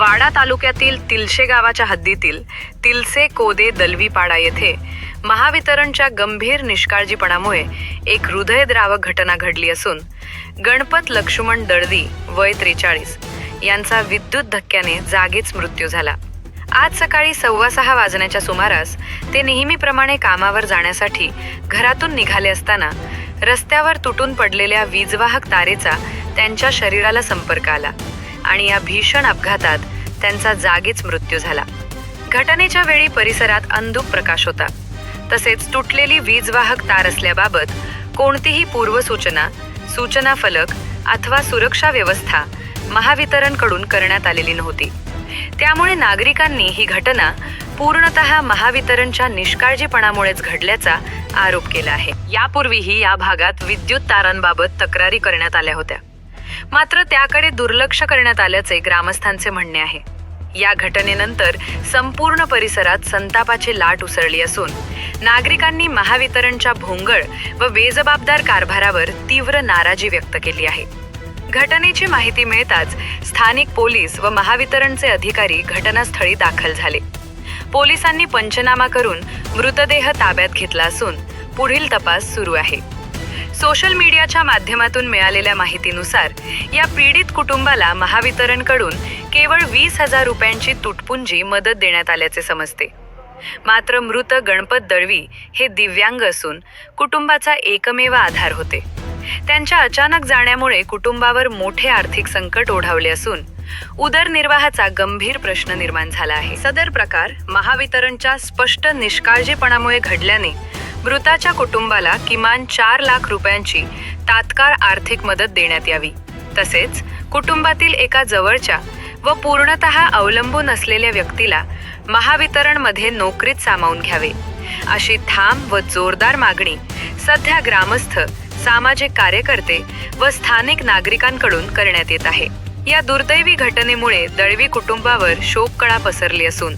वाडा तालुक्यातील तिलशे गावाच्या हद्दीतील तिलसे कोदे दलवीपाडा येथे महावितरणच्या गंभीर निष्काळजीपणामुळे एक हृदयद्रावक घटना घडली असून गणपत लक्ष्मण दळवी वय त्रेचाळीस यांचा विद्युत धक्क्याने जागीच मृत्यू झाला. आज सकाळी सव्वा सहा वाजण्याच्या सुमारास ते नेहमीप्रमाणे कामावर जाण्यासाठी घरातून निघाले असताना रस्त्यावर तुटून पडलेल्या वीजवाहक तारेचा त्यांच्या शरीराला संपर्क आला. आणि या भीषण अपघातात त्यांचा जागीच मृत्यू झाला. घटनेच्या वेळी परिसरात अंधुक प्रकाश होता. तसेच तुटलेली वीजवाहक तार असल्याबाबत कोणतीही पूर्वसूचना सूचना फलक अथवा सुरक्षा व्यवस्था महावितरणकडून करण्यात आलेली नव्हती. त्यामुळे नागरिकांनी ही घटना पूर्णतः महावितरणच्या निष्काळजीपणामुळेच घडल्याचा आरोप केला आहे. यापूर्वीही या भागात विद्युत तारांबाबत तक्रारी करण्यात आल्या होत्या. मात्र त्याकडे दुर्लक्ष करण्यात आल्याचे ग्रामस्थांचे म्हणणे आहे. या घटनेनंतर संपूर्ण परिसरात संतापाची लाट उसळली असून नागरिकांनी महावितरणच्या भोंगळ व बेजबाबदार कारभारावर तीव्र नाराजी व्यक्त केली आहे. घटनेची माहिती मिळताच स्थानिक पोलीस व महावितरणचे अधिकारी घटनास्थळी दाखल झाले. पोलिसांनी पंचनामा करून मृतदेह ताब्यात घेतला असून पुढील तपास सुरू आहे. सोशल मीडियाच्या माध्यमातून मिळालेल्या माहितीनुसार या पीडित कुटुंबाला महावितरणकडून केवळ वीस हजार रुपयांची तुटपुंजी मदत देण्यात आल्याचे समजते. मात्र मृत गणपत दळवी हे दिव्यांग असून कुटुंबाचा एकमेव आधार होते. त्यांच्या अचानक जाण्यामुळे कुटुंबावर मोठे आर्थिक संकट ओढावले असून उदरनिर्वाहाचा गंभीर प्रश्न निर्माण झाला आहे. सदर प्रकार महावितरणच्या स्पष्ट निष्काळजीपणामुळे घडल्याने मृताच्या कुटुंबाला किमान चार लाख रुपयांची तात्काळ आर्थिक मदत देण्यात यावी. तसेच कुटुंबातील एका जवळच्या व पूर्णतः अवलंबून असलेल्या व्यक्तीला महावितरणमध्ये नोकरीत सामावून घ्यावे. अशी ठाम व जोरदार मागणी सध्या ग्रामस्थ सामाजिक कार्यकर्ते व स्थानिक नागरिकांकडून करण्यात येत आहे. या दुर्दैवी घटनेमुळे दळवी कुटुंबावर शोककळा पसरली असून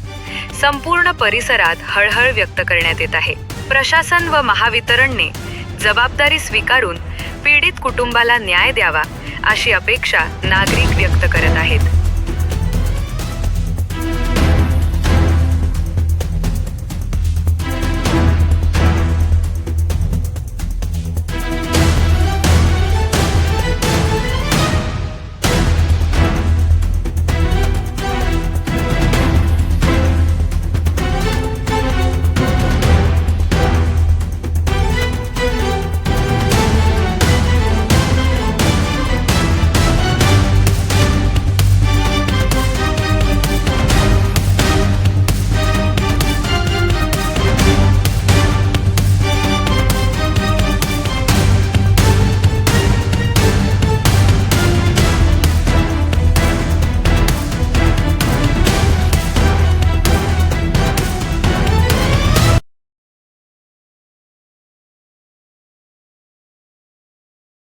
संपूर्ण परिसरात हळहळ व्यक्त करण्यात येत आहे. प्रशासन व महावितरणने जबाबदारी स्वीकारून पीडित कुटुंबाला न्याय द्यावा अशी अपेक्षा नागरिक व्यक्त करत आहेत.